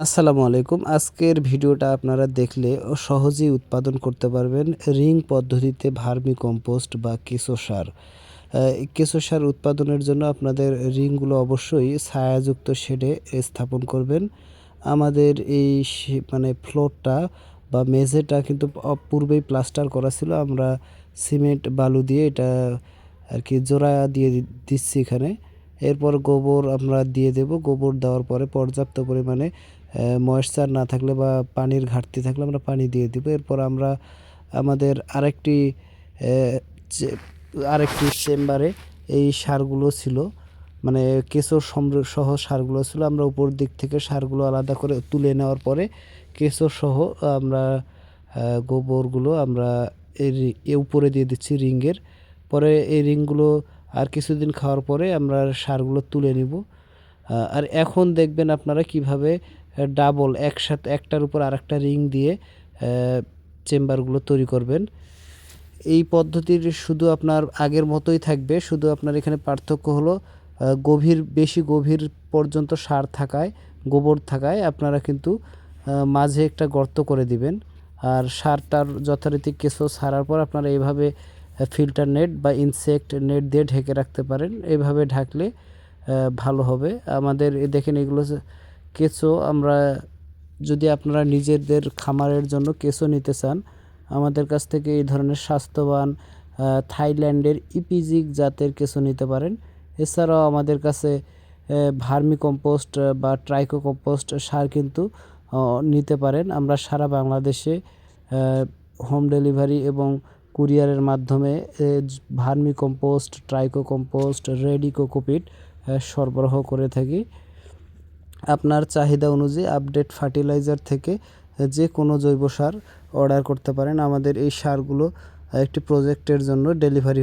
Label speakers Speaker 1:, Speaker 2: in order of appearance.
Speaker 1: আসসালামু আলাইকুম। আজকের ভিডিওটা আপনারা দেখলে সহজেই উৎপাদন করতে পারবেন রিং পদ্ধতিতে ভার্মি কম্পোস্ট বা কেঁচো সার। কেঁচো সার উৎপাদনের জন্য আপনাদের রিংগুলো অবশ্যই ছায়াযুক্ত শেডে স্থাপন করবেন। আমাদের এই মানে ফ্লোরটা বা মেঝেটা কিন্তু পূর্বেই প্লাস্টার করা ছিল। আমরা সিমেন্ট, বালু দিয়ে এটা আর কি জোড়া দিয়ে দিচ্ছি এখানে। এরপর গোবর আমরা দিয়ে দেব। গোবর দেওয়ার পরে পর্যাপ্ত পরিমাণে ময়েশ্চার না থাকলে বা পানির ঘাটতি থাকলে আমরা পানি দিয়ে দিব। এরপর আমরা আমাদের আরেকটি আরেকটি চেম্বারে এই সারগুলো ছিল মানে কেঁচো সম্র- সহ সারগুলো ছিল। আমরা উপর দিক থেকে সারগুলো আলাদা করে তুলে নেওয়ার পরে কেঁচো সহ আমরা গোবরগুলো আমরা এই রি- এ উপরে দিয়ে দিচ্ছি রিংয়ের। পরে এই রিংগুলো আর কিছুদিন খাওয়ার পরে আমরা সারগুলো তুলে নিব। আর এখন দেখবেন আপনারা কীভাবে ডাবল একসাথে একটার উপর আরেকটা রিং দিয়ে চেম্বারগুলো তৈরি করবেন। এই পদ্ধতির শুধু আপনার আগের মতোই থাকবে, শুধু আপনার এখানে পার্থক্য হলো গভীর, বেশি গভীর পর্যন্ত সার থাকায়, গোবর থাকায় আপনারা কিন্তু মাঝে একটা গর্ত করে দিবেন। আর সারটার যথারীতি কেঁচো ছাড়ার পর আপনারা এইভাবে ফিল্টার নেট বা ইনসেক্ট নেট দিয়ে ঢেকে রাখতে পারেন। এইভাবে ঢাকলে ভালো হবে। আমাদের দেখেন এগুলো কেঁচো। আমরা যদি আপনারা নিজেদের খামারের জন্য কেঁচো নিতে চান, আমাদের কাছ থেকে এই ধরনের স্বাস্থ্যবান থাইল্যান্ডের ইপিজিক জাতের কেঁচো নিতে পারেন। এছাড়াও আমাদের কাছে ভার্মি কম্পোস্ট বা ট্রাইকো কম্পোস্ট সার কিন্তু নিতে পারেন। আমরা সারা বাংলাদেশে হোম ডেলিভারি এবং কুরিয়ারের মাধ্যমে vermicompost, tricho compost, ready cocopeat সরবরাহ করে থাকি। আপনার চাহিদা অনুযায়ী আপডেট ফার্টিলাইজার থেকে যে কোনো জৈব সার অর্ডার করতে পারেন। আমাদের এই সারগুলো একটি প্রজেক্টের জন্য ডেলিভারি